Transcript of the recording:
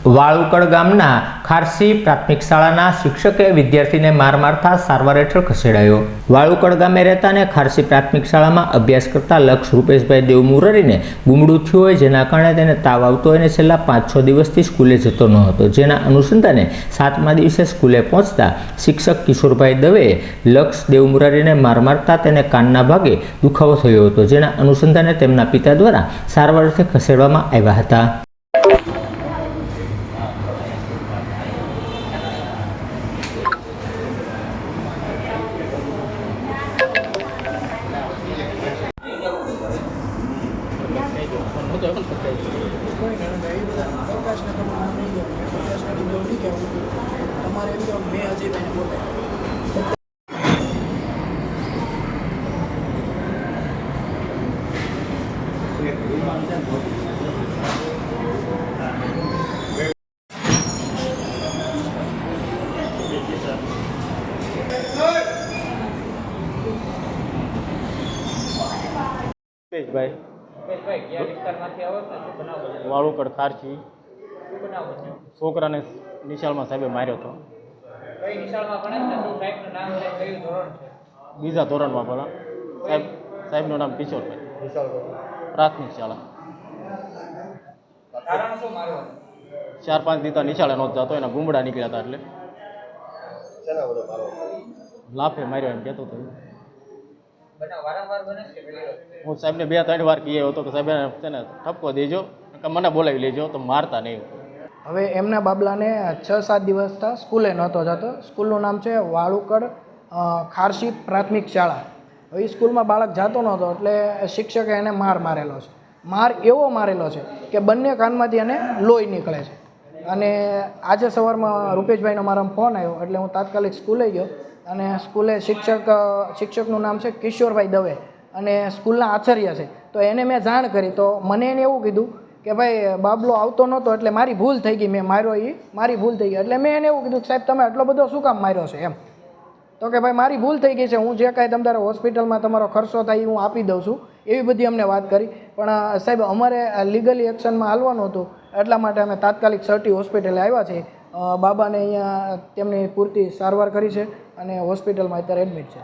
વાળુકડ ગામના ખારસી પ્રાથમિક શાળાના શિક્ષકે વિદ્યાર્થીને માર મારતા સારવાર હેઠળ ખસેડાયો. વાળુકડ ગામે રહેતા અને ખારસી પ્રાથમિક શાળામાં અભ્યાસ કરતા લક્ષ રૂપેશભાઈ દેવમુરારીને ગુમડું થયું હોય જેના કારણે તેને તાવ આવતો હોય અને છેલ્લા પાંચ છ દિવસથી સ્કૂલે જતો ન હતો. જેના અનુસંધાને સાતમા દિવસે સ્કૂલે પહોંચતા શિક્ષક કિશોરભાઈ દવેએ લક્ષ દેવ મુરારીને માર મારતા તેને કાનના ભાગે દુખાવો થયો હતો. જેના અનુસંધાને તેમના પિતા દ્વારા સારવાર અર્થે ખસેડવામાં આવ્યા હતા કોઈ નહીં નહીં બધા પ્રકાશને તમે નામ નહીં કહેવું પ્રકાશને બીજો નહીં કહેવું તમારે એમ કહેવાનું મેં અજયભાઈને બોલાવ્યા રૂપેશભાઈ વાળુકડ ખારચી છોકરાને નિશાળમાં સાહેબે માર્યો હતો. બીજા ધોરણમાં પણ સાહેબ સાહેબનું નામ કિશોરભાઈ. પ્રાથમિક શાળા. ચાર પાંચ દીતા નિશાળે નહોતો જતો એના ગુમડા નીકળ્યા હતા એટલે. લાફે માર્યો એમ કહેતો હતો. હું સાહેબને બે ત્રણ વાર કહે હતો કે સાહેબ એને છે ને ઠપકો દેજો કે મને બોલાવી લેજો તો મારતા નહીં. હવે એમના બાબલાને છ સાત દિવસથી સ્કૂલે નહોતો જતો. સ્કૂલનું નામ છે વાળુકડ ખારસી પ્રાથમિક શાળા. હવે સ્કૂલમાં બાળક જતો નહોતો, એટલે શિક્ષકે એને માર મારેલો છે. માર એવો મારેલો છે કે બંને કાનમાંથી એને લોહી નીકળે છે. અને આજે સવારમાં રૂપેશભાઈનો મારામાં ફોન આવ્યો, એટલે હું તાત્કાલિક સ્કૂલે ગયો અને સ્કૂલે શિક્ષક, શિક્ષકનું નામ છે કિશોરભાઈ દવે અને સ્કૂલના આચાર્ય છે. તો એને મેં જાણ કરી, તો મને એને એવું કીધું કે ભાઈ, બાબલો આવતો નહોતો એટલે મારી ભૂલ થઈ ગઈ, મેં માર્યો એ મારી ભૂલ થઈ ગઈ. એટલે મેં એને એવું કીધું કે સાહેબ, તમે આટલો બધો શું કામ માર્યો છે એમ. તો કે ભાઈ, મારી ભૂલ થઈ ગઈ છે. હું જે કાંઈ તમારે હોસ્પિટલમાં તમારો ખર્ચો થાય હું આપી દઉં છું. એવી બધી અમને વાત કરી. પણ સાહેબ, અમારે લીગલી એક્શનમાં હાલવાનું હતું. એટલા માટે અમે તાત્કાલિક સર્ટી હોસ્પિટલે આવ્યા છીએ. બાબાને અહીંયા તેમની પૂરતી સારવાર કરી છે અને હોસ્પિટલમાં અત્યારે એડમિટ છે.